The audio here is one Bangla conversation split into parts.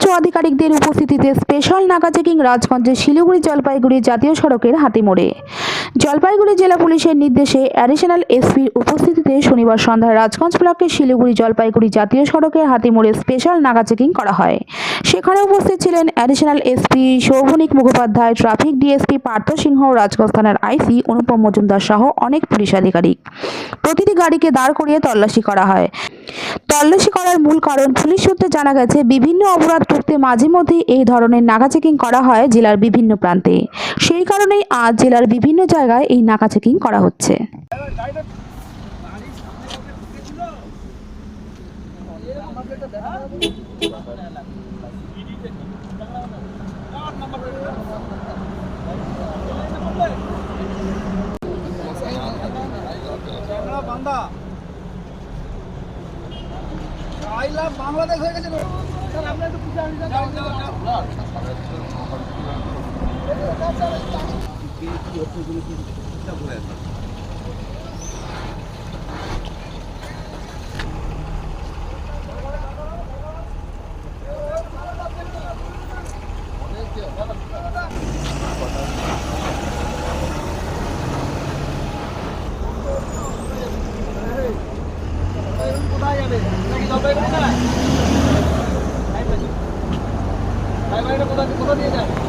উচ্চ আধিকারিকদের উপস্থিতিতে স্পেশাল নাকা চেকিং রাজগঞ্জের শিলিগুড়ি জলপাইগুড়ি জাতীয় সড়কের হাতিমোড়ে জলপাইগুড়ি জেলা পুলিশের নির্দেশে অ্যাডিশনাল এসপির উপস্থিতিতে শনিবার সন্ধ্যায় রাজগঞ্জ ব্লকের শিলিগুড়ি জলপাইগুড়ি জাতীয় সড়কের হাতিমোড়ে স্পেশাল নাকা চেকিং করা হয়। সেখানে উপস্থিত ছিলেন additional SP Shobhanik Mukhopadhyay traffic DSP Partha Singha, Rajganj থানার আইসি অনুপম মজুমদার সহ অনেক পুলিশ আধিকারিক। প্রতিটি গাড়িকে দাঁড় করিয়ে তল্লাশি করা হয়। তল্লাশি করার মূল কারণ পুলিশ সূত্রে জানা গেছে, বিভিন্ন অপরাধ করতে মাঝে মধ্যে এই ধরনের নাকা চেকিং করা হয় জেলার বিভিন্ন প্রান্তে। সেই কারণেই আজ জেলার বিভিন্ন জায়গায় এই নাকা চেকিং করা হচ্ছে। লাভ বাংলাদেশ হয়ে গেছে। স্যার, আপনি একটু পিছিয়ে স্যার। যাও, যাও, যাও। এখন কোথায় কোথা দিয়ে যায়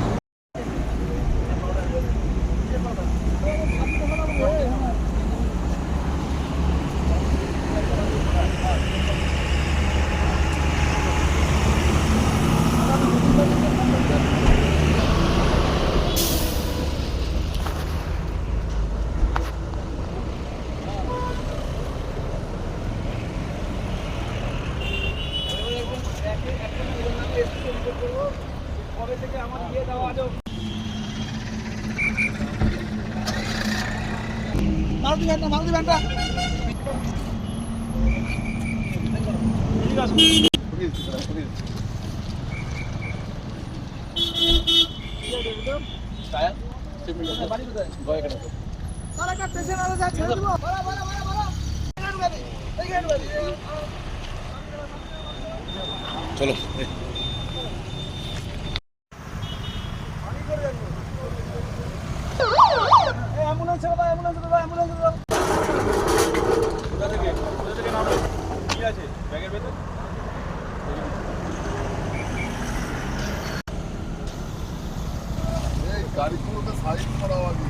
কবে থেকে আমার দিয়ে দেওয়া আছে মারুতি ভ্যানটা মারুতি ভ্যানটা আর গাড়িগুলোকে সাইড করা আগে